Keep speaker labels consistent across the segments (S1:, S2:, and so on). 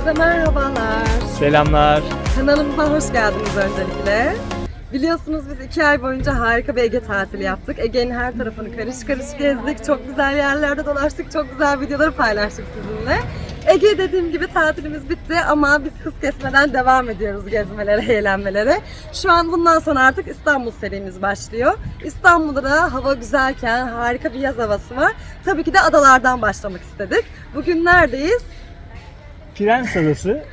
S1: Herkese merhabalar.
S2: Selamlar.
S1: Kanalımıza hoş geldiniz öncelikle. Biliyorsunuz biz iki ay boyunca harika bir Ege tatili yaptık. Ege'nin her tarafını karış karış gezdik. Çok güzel yerlerde dolaştık. Çok güzel videoları paylaştık sizinle. Ege dediğim gibi tatilimiz bitti ama biz hız kesmeden devam ediyoruz gezmelere, eğlenmelere. Şu an bundan sonra artık İstanbul serimiz başlıyor. İstanbul'da da hava güzelken harika bir yaz havası var. Tabii ki de adalardan başlamak istedik. Bugün neredeyiz?
S2: Prens Adası.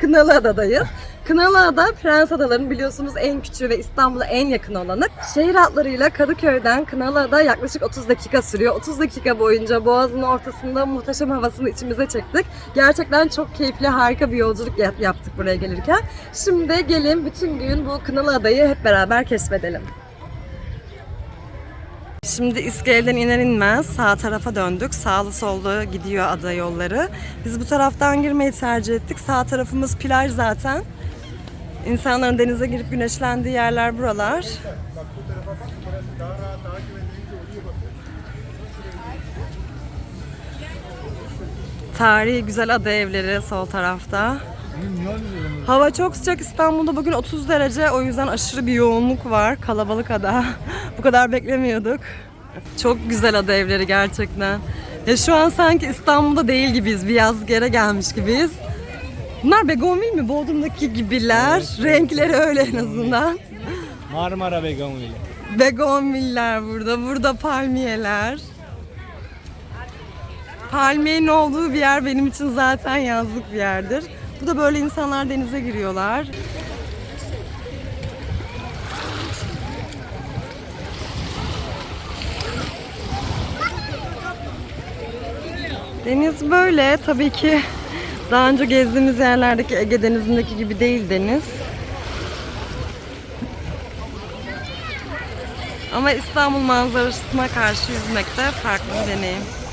S1: Kınalıada'dayız. Kınalıada Prens Adaları'nın biliyorsunuz en küçüğü ve İstanbul'a en yakın olanı. Şehir hatlarıyla Kadıköy'den Kınalıada yaklaşık 30 dakika sürüyor. 30 dakika boyunca Boğaz'ın ortasında muhteşem havasını içimize çektik. Gerçekten çok keyifli, harika bir yolculuk yap- yaptık buraya gelirken. Şimdi gelin bütün gün bu Kınalıada'yı hep beraber keşfedelim. Şimdi iskeleden iner inmez sağ tarafa döndük. Sağlı sollu gidiyor ada yolları. Biz bu taraftan girmeyi tercih ettik. Sağ tarafımız plaj zaten. İnsanların denize girip güneşlendiği yerler buralar. Tarihi güzel ada evleri sol tarafta. Hava çok sıcak İstanbul'da bugün 30 derece o yüzden aşırı bir yoğunluk var kalabalık ada. Bu kadar beklemiyorduk. Çok güzel ada evleri gerçekten. Ya şu an sanki İstanbul'da değil gibiyiz. Bir yaz yere gelmiş gibiyiz. Bunlar begonvil mi? Bodrum'daki gibiler. Renkleri öyle en azından.
S2: Marmara Begonvili.
S1: Begonviller burada. Burada palmiyeler. Palmiyenin olduğu bir yer benim için zaten yazlık bir yerdir. Bu da böyle insanlar denize giriyorlar. Deniz böyle tabii ki daha önce gezdiğimiz yerlerdeki Ege Denizi'ndeki gibi değil deniz. Ama İstanbul manzarasına karşı yüzmek de farklı bir deneyim.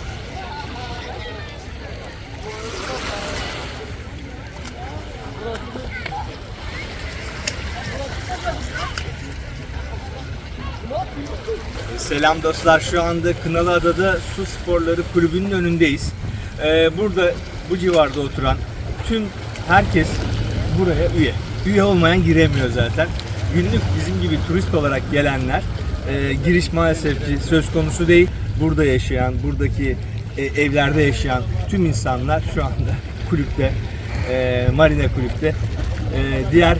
S2: Selam dostlar. Şu anda Kınalıada'da Su Sporları Kulübü'nün önündeyiz. Ee, burada bu civarda oturan tüm herkes buraya üye. Üye olmayan giremiyor zaten. Günlük bizim gibi turist olarak gelenler e, giriş maalesef söz konusu değil. Burada yaşayan, buradaki e, evlerde yaşayan tüm insanlar şu anda kulüpte, e, Marina kulüpte. E, diğer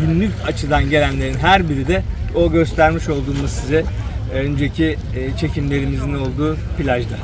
S2: günlük açıdan gelenlerin her biri de o göstermiş olduğumuz size önceki e, çekimlerimizin olduğu plajda.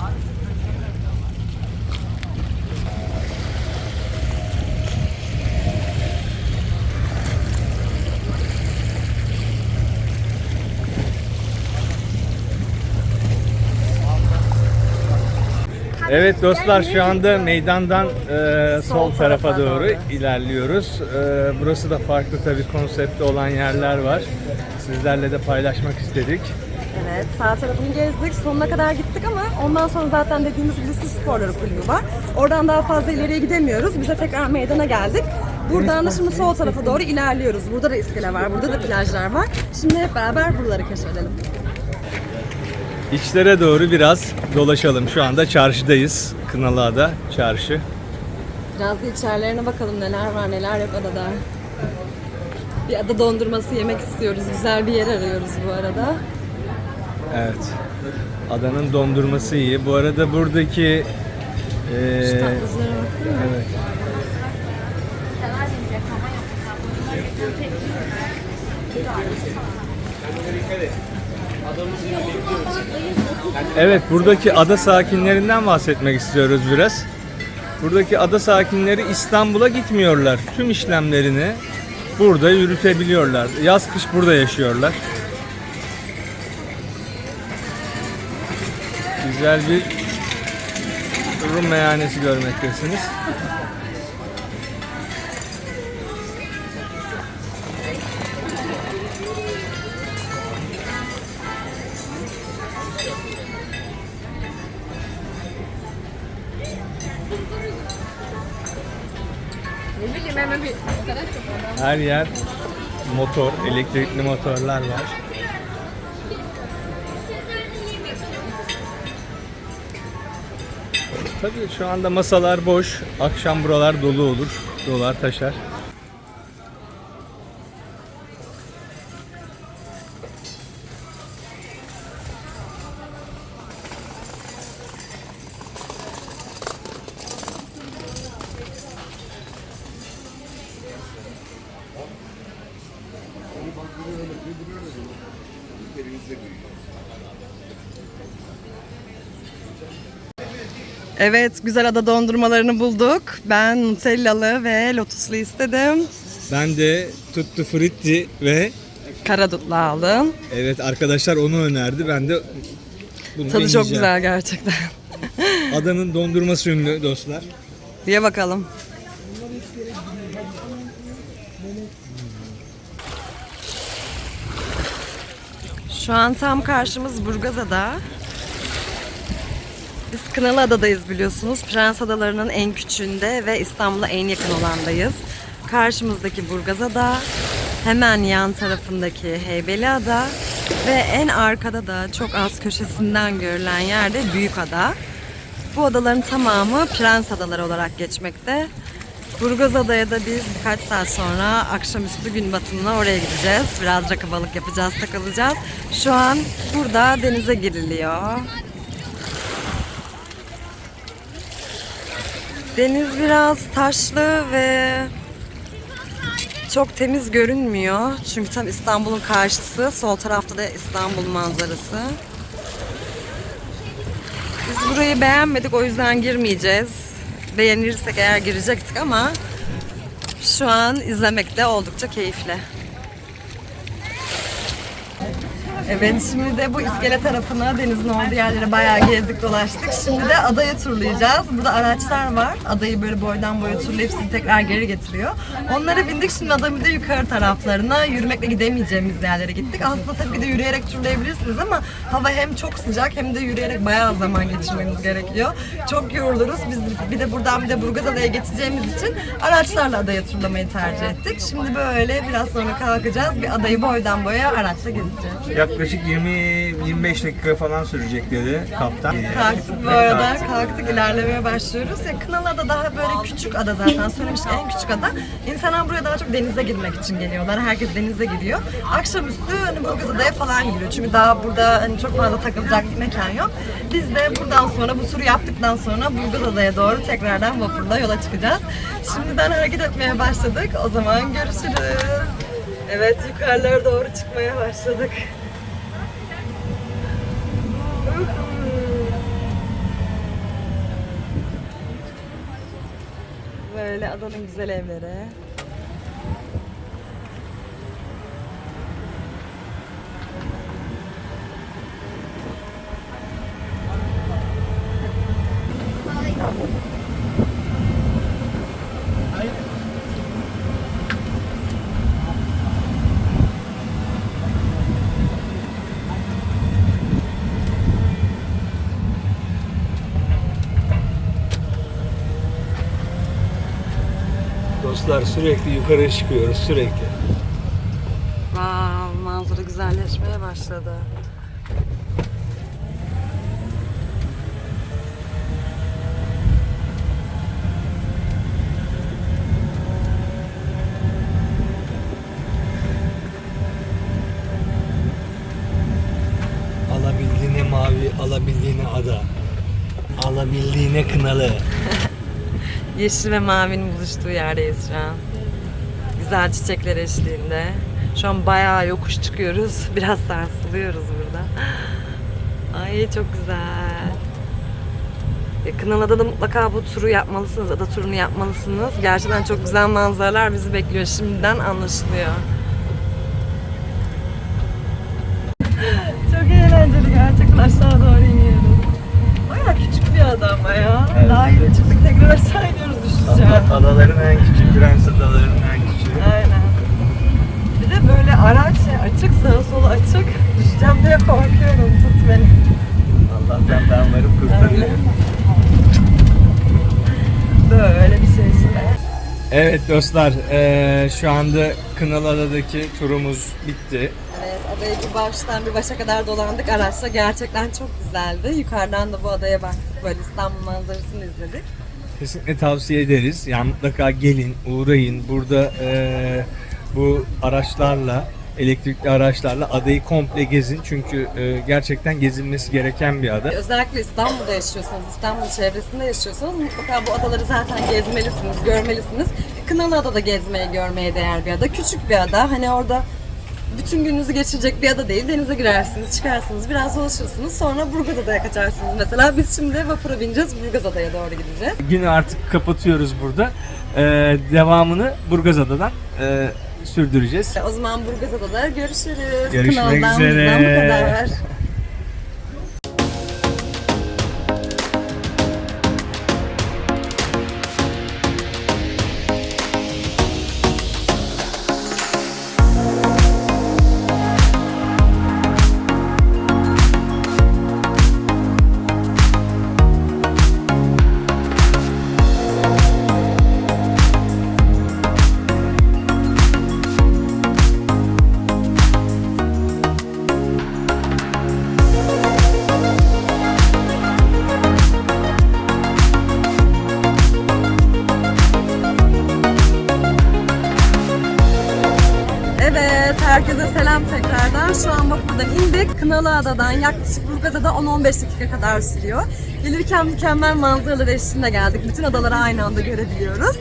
S2: Evet dostlar şu anda meydandan e, sol tarafa doğru ilerliyoruz. E, burası da farklı tabii konsepte olan yerler var. Sizlerle de paylaşmak istedik.
S1: Evet, sağ tarafını gezdik. Sonuna kadar gittik ama ondan sonra zaten dediğimiz gibi su sporları kulübü var. Oradan daha fazla ileriye gidemiyoruz. Biz de tekrar meydana geldik. Buradan da şimdi sol tarafa doğru ilerliyoruz. Burada da iskele var, burada da plajlar var. Şimdi hep beraber buraları keşfedelim.
S2: İçlere doğru biraz dolaşalım. Şu anda çarşıdayız. Kınalıada çarşı.
S1: Biraz da içerilerine bakalım neler var, neler yok adada. Bir ada dondurması yemek istiyoruz. Güzel bir yer arıyoruz bu arada.
S2: Evet. Adanın dondurması iyi. Bu arada buradaki e,
S1: Şu tatlıcılara baksana.
S2: evet. Evet, buradaki ada sakinlerinden bahsetmek istiyoruz biraz. Buradaki ada sakinleri İstanbul'a gitmiyorlar. Tüm işlemlerini burada yürütebiliyorlar. Yaz kış burada yaşıyorlar. Güzel bir Rum meyhanesi görmektesiniz. Her yer motor, elektrikli motorlar var. Tabii şu anda masalar boş. Akşam buralar dolu olur. Dolar taşar.
S1: Evet, güzel ada dondurmalarını bulduk. Ben Nutellalı ve lotuslu istedim.
S2: Ben de tuttu fritti ve
S1: Karadutlu aldım.
S2: evet arkadaşlar onu önerdi. Ben de bunu
S1: Tadı çok
S2: deneyeceğim.
S1: güzel gerçekten.
S2: Adanın dondurması ünlü dostlar.
S1: Ye bakalım. Şu an tam karşımız Burgazada. Biz Kınalıada'dayız biliyorsunuz. Prens Adaları'nın en küçüğünde ve İstanbul'a en yakın olandayız. Karşımızdaki Burgazada, hemen yan tarafındaki Heybeliada ve en arkada da çok az köşesinden görülen yerde Büyükada. Bu adaların tamamı Prens Adaları olarak geçmekte. Burgaz Adaya da biz birkaç saat sonra akşamüstü gün batımına oraya gideceğiz. Biraz rakı balık yapacağız, takılacağız. Şu an burada denize giriliyor. Deniz biraz taşlı ve çok temiz görünmüyor. Çünkü tam İstanbul'un karşısı. Sol tarafta da İstanbul manzarası. Biz burayı beğenmedik o yüzden girmeyeceğiz. Beğenirsek eğer girecektik ama şu an izlemekte oldukça keyifli. Evet şimdi de bu iskele tarafına denizin olduğu yerlere bayağı gezdik dolaştık. Şimdi de adayı turlayacağız. Burada araçlar var. Adayı böyle boydan boya turlayıp sizi tekrar geri getiriyor. Onlara bindik şimdi bir de yukarı taraflarına. Yürümekle gidemeyeceğimiz yerlere gittik. Aslında tabii de yürüyerek turlayabilirsiniz ama hava hem çok sıcak hem de yürüyerek bayağı zaman geçirmeniz gerekiyor. Çok yoruluruz. Biz bir de buradan bir de Burgaz Adaya geçeceğimiz için araçlarla adaya turlamayı tercih ettik. Şimdi böyle biraz sonra kalkacağız. Bir adayı boydan boya araçla gezeceğiz.
S2: Yaklaşık 20-25 dakika falan sürecek dedi kaptan.
S1: Kalktık bu arada. Kalktık ilerlemeye başlıyoruz. Ya Kınalıada daha böyle küçük ada zaten. Söylemiştik en küçük ada. İnsanlar buraya daha çok denize girmek için geliyorlar. Herkes denize giriyor. Akşamüstü hani Burgaz Adaya falan giriyor. Çünkü daha burada hani çok fazla takılacak mekan yok. Biz de buradan sonra bu turu yaptıktan sonra Burgaz Adaya doğru tekrardan vapurla yola çıkacağız. Şimdiden hareket etmeye başladık. O zaman görüşürüz. Evet yukarılara doğru çıkmaya başladık. Böyle adanın güzel evleri.
S2: Dostlar sürekli yukarı çıkıyoruz sürekli.
S1: Vav, manzara güzelleşmeye başladı.
S2: Alabildiğine mavi, alabildiğine ada. Alabildiğine kınalı.
S1: Yeşil ve mavinin buluştuğu yerdeyiz şu an. Güzel çiçekler eşliğinde. Şu an bayağı yokuş çıkıyoruz. Biraz sarsılıyoruz burada. Ay çok güzel. E, Kınalı'da da mutlaka bu turu yapmalısınız. Ada turunu yapmalısınız. Gerçekten çok güzel manzaralar bizi bekliyor. Şimdiden anlaşılıyor. çok eğlenceli gerçekten aşağı doğru iniyoruz. Bayağı küçük bir ada ama ya.
S2: Evet.
S1: Daha yeni çıktık tekrar aşağı iniyoruz düşeceğim.
S2: Adaların en küçük, prens adaların en küçüğü.
S1: Aynen. Bir de böyle araç şey açık, sağa sola açık. Düşeceğim diye korkuyorum. Tut beni.
S2: Allah'tan ben varıp kurtarayım.
S1: Böyle bir şey işte.
S2: Evet dostlar, eee, şu anda Kınalıada'daki turumuz bitti.
S1: Evet, adayı bir baştan bir başa kadar dolandık araçla. Gerçekten çok güzeldi. Yukarıdan da bu adaya baktık. Böyle İstanbul manzarasını izledik.
S2: Kesinlikle tavsiye ederiz. Yani mutlaka gelin, uğrayın. Burada eee, bu araçlarla, elektrikli araçlarla adayı komple gezin. Çünkü eee, gerçekten gezilmesi gereken bir ada.
S1: Özellikle İstanbul'da yaşıyorsanız, İstanbul çevresinde yaşıyorsanız mutlaka bu adaları zaten gezmelisiniz, görmelisiniz. Kınalıada gezmeye, görmeye değer bir ada. Küçük bir ada. Hani orada bütün gününüzü geçirecek bir ada değil. Denize girersiniz, çıkarsınız, biraz dolaşırsınız. Sonra Burgazada'ya kaçarsınız mesela. Biz şimdi vapura bineceğiz, Burgazada'ya doğru gideceğiz.
S2: Günü artık kapatıyoruz burada. Eee, devamını Burgazada'dan eee, sürdüreceğiz.
S1: O zaman Burgazada'da görüşürüz.
S2: Görüşmek
S1: Kınalı'dan
S2: üzere.
S1: bizden bu kadar. Selam tekrardan. Şu an vapurdan indik. Kınalıada'dan yaklaşık Burgazada 10-15 dakika kadar sürüyor. Gelirken mükemmel manzaralar eşliğinde geldik. Bütün adaları aynı anda görebiliyoruz.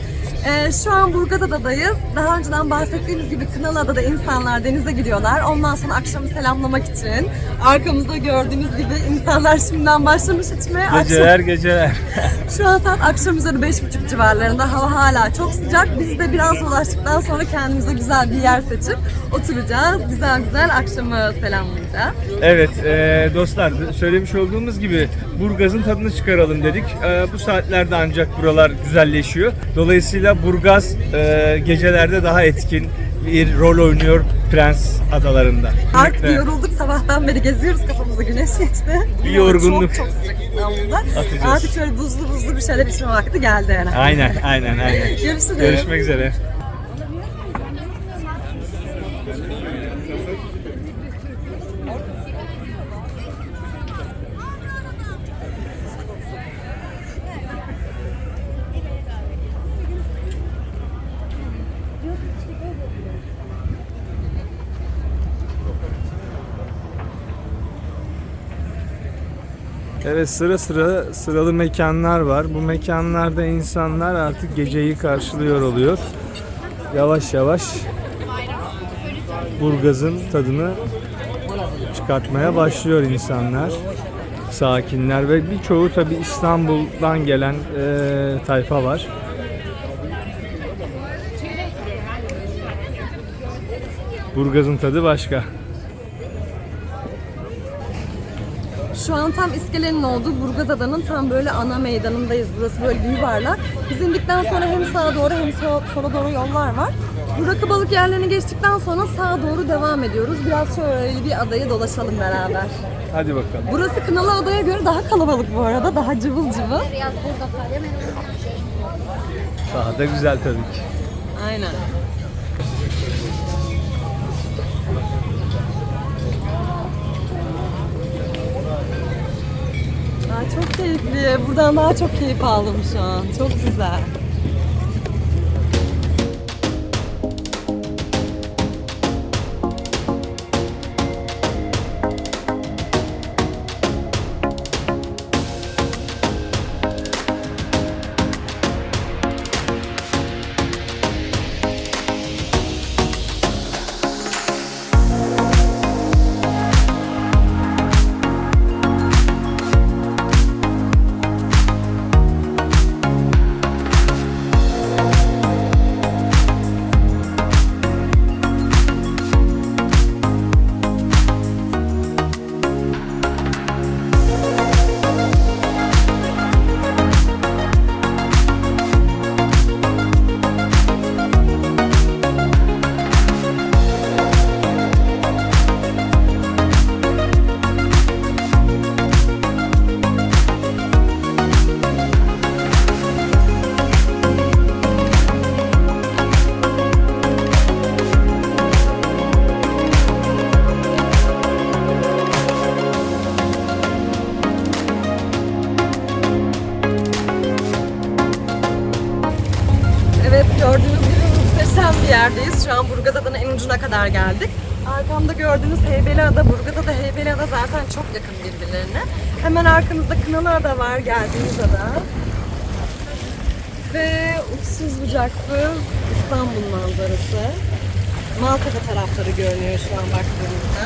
S1: Ee, şu an Burgazada'dayız. Daha önceden bahsettiğimiz gibi Kınalıada'da insanlar denize gidiyorlar. Ondan sonra akşamı selamlamak için. Arkamızda gördüğünüz gibi insanlar şimdiden başlamış içmeye. Akşam-
S2: Geceler geceler.
S1: şu an saat akşam üzeri beş buçuk civarlarında. Hava hala çok sıcak. Biz de biraz dolaştıktan sonra kendimize güzel bir yer seçip oturacağız. Güzel güzel akşamı selamlayacağız.
S2: Evet e, dostlar söylemiş olduğumuz gibi Burgaz'ın tadını çıkaralım dedik. E, bu saatlerde ancak buralar güzelleşiyor. Dolayısıyla Burgaz e, gecelerde daha etkin bir rol oynuyor Prens adalarında.
S1: Artık
S2: Kesinlikle
S1: yorulduk. Sabahtan beri geziyoruz kafamıza güneş geçti.
S2: Bir yorgunluk.
S1: Çok çok sıcak İstanbul'da.
S2: Atacağız.
S1: Artık şöyle buzlu buzlu bir şeyler içme vakti geldi herhalde.
S2: Aynen aynen aynen.
S1: Görüşürüz.
S2: Görüşmek üzere. Evet sıra sıra sıralı mekanlar var. Bu mekanlarda insanlar artık geceyi karşılıyor oluyor. Yavaş yavaş Burgaz'ın tadını çıkartmaya başlıyor insanlar. Sakinler ve birçoğu tabi İstanbul'dan gelen eee, tayfa var. Burgaz'ın tadı başka.
S1: Şu an tam iskelenin olduğu Burgazada'nın tam böyle ana meydanındayız. Burası böyle bir yuvarlak. Biz indikten sonra hem sağa doğru hem sola, sola doğru yollar var. Bu rakı balık yerlerini geçtikten sonra sağa doğru devam ediyoruz. Biraz şöyle bir adayı dolaşalım beraber.
S2: Hadi bakalım.
S1: Burası Kınalı Adaya göre daha kalabalık bu arada. Daha cıvıl cıvıl.
S2: Daha da güzel tabii ki.
S1: Aynen. Çok keyifli. Buradan daha çok keyif aldım şu an. Çok güzel. Kadar geldik. Arkamda gördüğünüz Heybeliada, Burgazada, Heybeliada zaten çok yakın birbirlerine. Hemen arkamızda Kınalıada var geldiğimiz ada. Ve uçsuz bucaksız İstanbul manzarası. Maltepe tarafları görünüyor şu an baktığımızda.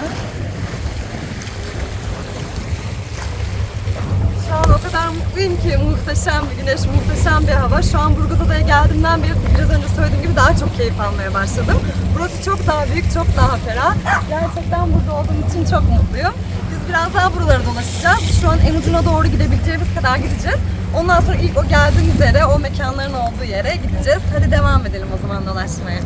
S1: Şu an o kadar mutluyum ki muhteşem bir güneş, muhteşem bir hava. Şu an Burgazada'ya geldiğimden beri biraz önce söylediğim gibi daha çok keyif almaya başladım. Burası çok daha büyük, çok daha ferah. Gerçekten burada olduğum için çok mutluyum. Biz biraz daha buraları dolaşacağız. Şu an en ucuna doğru gidebileceğimiz kadar gideceğiz. Ondan sonra ilk o geldiğimiz yere, o mekanların olduğu yere gideceğiz. Hadi devam edelim o zaman dolaşmaya.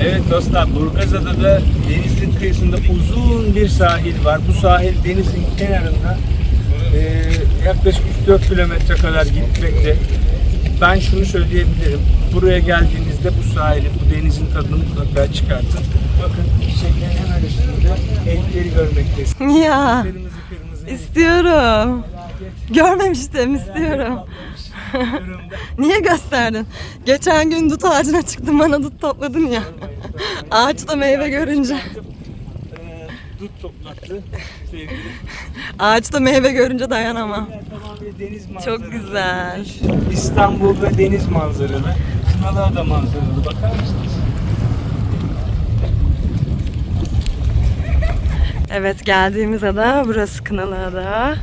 S2: Evet dostlar, Burgazada'da denizin kıyısında uzun bir sahil var. Bu sahil denizin kenarında e, yaklaşık 3-4 kilometre kadar gitmekte. Ben şunu söyleyebilirim. Buraya geldiğinizde bu sahilin, bu denizin tadını mutlaka çıkartın. Bakın çiçeklerin hemen üstünde elleri görmektesiniz.
S1: Ya
S2: kırmızı
S1: istiyorum. Görmemiştim istiyorum. Niye gösterdin? Geçen gün dut ağacına çıktım bana dut topladın ya. Ağaçta meyve görünce.
S2: Dut toplattı sevgili.
S1: Ağaçta meyve görünce dayanamam.
S2: Tamamıyla deniz manzaralı.
S1: Çok güzel.
S2: İstanbul ve deniz manzaralı. Kınalıada manzaralı. Bakar mısınız?
S1: Evet geldiğimiz ada burası Kınalı Ada.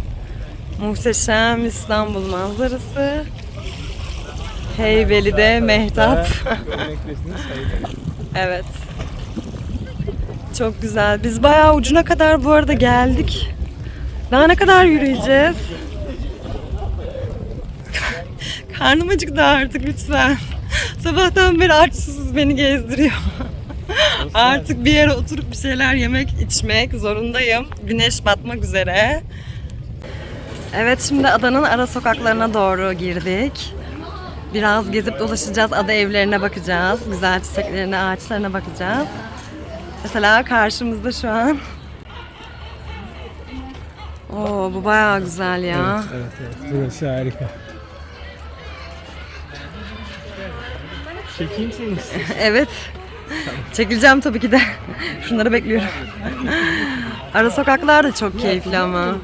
S1: Muhteşem İstanbul manzarası. Heybeli'de Mehtap. Evet. Çok güzel. Biz bayağı ucuna kadar bu arada geldik. Daha ne kadar yürüyeceğiz? Karnım acıktı artık lütfen. Sabahtan beri aç susuz beni gezdiriyor. artık bir yere oturup bir şeyler yemek, içmek zorundayım. Güneş batmak üzere. Evet şimdi adanın ara sokaklarına doğru girdik. Biraz gezip dolaşacağız, ada evlerine bakacağız, güzel çiçeklerine, ağaçlarına bakacağız. Mesela karşımızda şu an. Oo bu bayağı güzel ya.
S2: Evet, evet. Burası harika. Çekeyim seni istiyorsan.
S1: Evet. Çekileceğim tabii ki de. Şunları bekliyorum. Ara sokaklar da çok keyifli ama.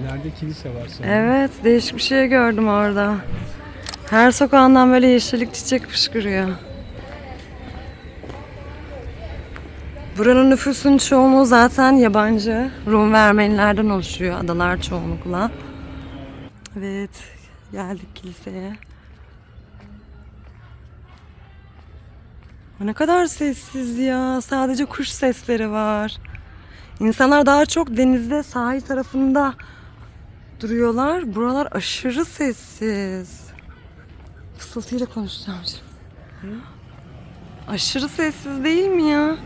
S2: İleride kilise var sonra.
S1: Evet, değişik bir şey gördüm orada. Her sokağından böyle yeşillik çiçek fışkırıyor. Buranın nüfusun çoğunluğu zaten yabancı. Rum ve Ermenilerden oluşuyor adalar çoğunlukla. Evet, geldik kiliseye. Ne kadar sessiz ya. Sadece kuş sesleri var. İnsanlar daha çok denizde sahil tarafında duruyorlar. Buralar aşırı sessiz. Fısıltıyla konuşacağım şimdi. Aşırı sessiz değil mi ya?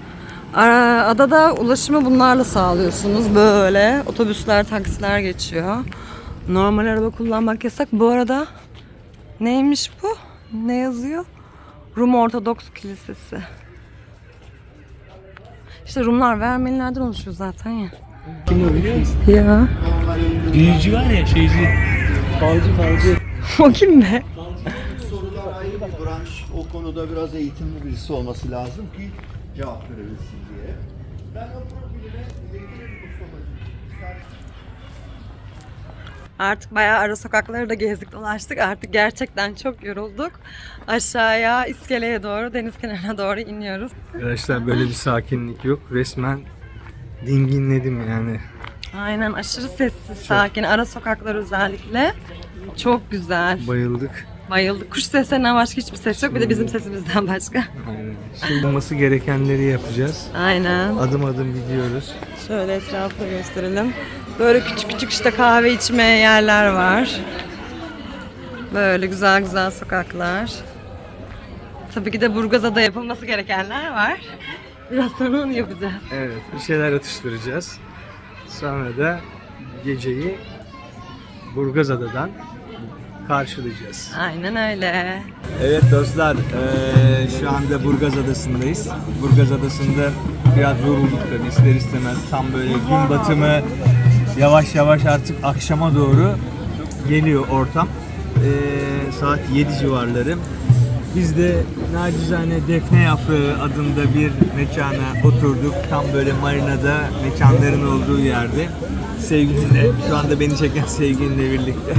S1: Adada ulaşımı bunlarla sağlıyorsunuz. Böyle otobüsler, taksiler geçiyor. Normal araba kullanmak yasak. Bu arada neymiş bu? Ne yazıyor? Rum Ortodoks Kilisesi. İşte Rumlar ve Ermenilerden oluşuyor zaten ya.
S2: Kim o biliyor musun?
S1: Ya.
S2: Büyücü var ya şeyci. Falcı falcı.
S1: O kim be?
S3: sorular ayrı bir branş. O konuda biraz eğitimli birisi olması lazım ki cevap verebilsin diye. Ben o profilime
S1: Artık bayağı ara sokakları da gezdik dolaştık. Artık gerçekten çok yorulduk. Aşağıya iskeleye doğru, deniz kenarına doğru iniyoruz.
S2: Arkadaşlar böyle bir sakinlik yok. Resmen dinginledim yani.
S1: Aynen aşırı sessiz, sakin. Ara sokaklar özellikle. Çok güzel.
S2: Bayıldık.
S1: Bayıldık. Kuş seslerinden başka hiçbir ses yok. Bir de bizim sesimizden başka.
S2: Aynen. Şimdi olması gerekenleri yapacağız.
S1: Aynen.
S2: Adım adım gidiyoruz.
S1: Şöyle etrafı gösterelim. Böyle küçük küçük işte kahve içmeye yerler var. Böyle güzel güzel sokaklar. Tabii ki de Burgazada yapılması gerekenler var. Biraz sonra onu yapacağız.
S2: Evet, bir şeyler atıştıracağız. Sonra da geceyi Burgazada'dan karşılayacağız.
S1: Aynen öyle.
S2: Evet dostlar, eee, şu anda Burgaz Adası'ndayız. Burgaz Adası'nda biraz yorulduk tabii ister istemez. Tam böyle gün batımı yavaş yavaş artık akşama doğru geliyor ortam. Eee, saat 7 civarları. Biz de nacizane Defne Yaprağı adında bir mekana oturduk. Tam böyle marinada mekanların olduğu yerde. Sevgilinle, şu anda beni çeken sevgilinle birlikte.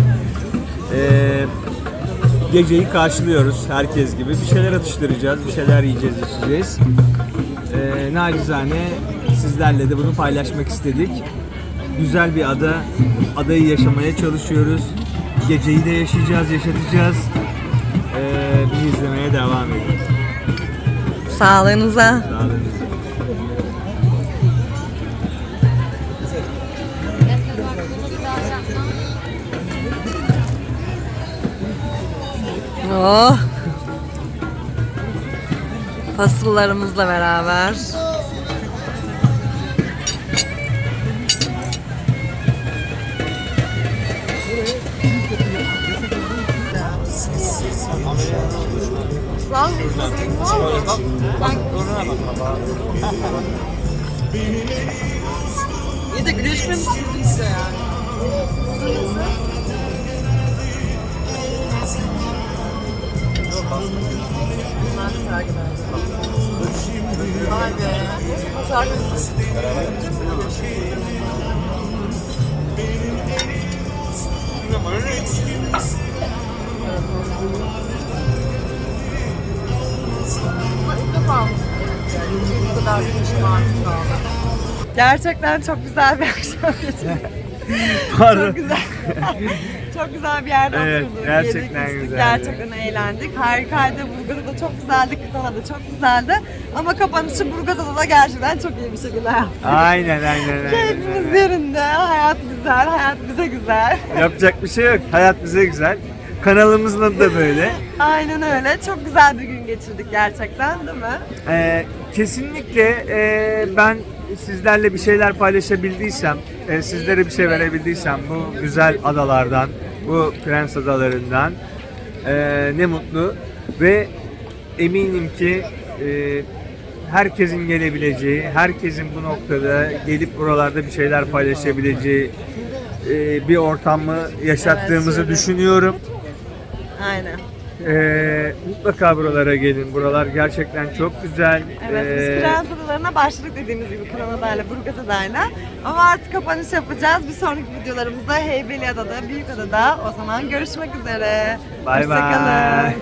S2: Eee geceyi karşılıyoruz herkes gibi. Bir şeyler atıştıracağız, bir şeyler yiyeceğiz, içeceğiz. Ee, nacizane sizlerle de bunu paylaşmak istedik. Güzel bir ada, adayı yaşamaya çalışıyoruz. Geceyi de yaşayacağız, yaşatacağız. İzlemeye devam edin.
S1: Sağlığınıza.
S2: Sağ olun.
S1: Oh. Fasıllarımızla beraber. İyi de güneş kremi sürdüm size yani. Vay be. Pazar günü. Gerçekten çok güzel bir akşam geçirdik.
S2: Pardon.
S1: Çok güzel. çok güzel bir yerde
S2: Evet,
S1: oturduk.
S2: gerçekten
S1: yedik,
S2: güzeldi.
S1: Gerçekten eğlendik. Harikaydı. Burgazada da çok güzeldi. Kıtala da çok güzeldi. Ama kapanışı Burgazada da gerçekten çok iyi bir şekilde yaptık.
S2: Aynen aynen aynen.
S1: Keyfimiz
S2: aynen.
S1: yerinde. Hayat güzel. Hayat bize güzel.
S2: Yapacak bir şey yok. Hayat bize güzel. Kanalımızın adı da böyle.
S1: Aynen öyle. Çok güzel bir gün geçirdik gerçekten değil mi?
S2: Ee, kesinlikle e, ben sizlerle bir şeyler paylaşabildiysem, e, sizlere bir şey verebildiysem bu güzel adalardan, bu Prens Adalarından e, ne mutlu ve eminim ki e, herkesin gelebileceği, herkesin bu noktada gelip buralarda bir şeyler paylaşabileceği e, bir ortamı yaşattığımızı
S1: şöyle.
S2: düşünüyorum.
S1: Aynen.
S2: E, mutlaka buralara gelin. Buralar gerçekten çok güzel.
S1: Evet biz Prens Adalarına başladık dediğimiz gibi Kıran Adayla, Burgaz Adayla. Ama artık kapanış yapacağız. Bir sonraki videolarımızda Heybeliada'da, Büyükada'da o zaman görüşmek üzere.
S2: Bay bay.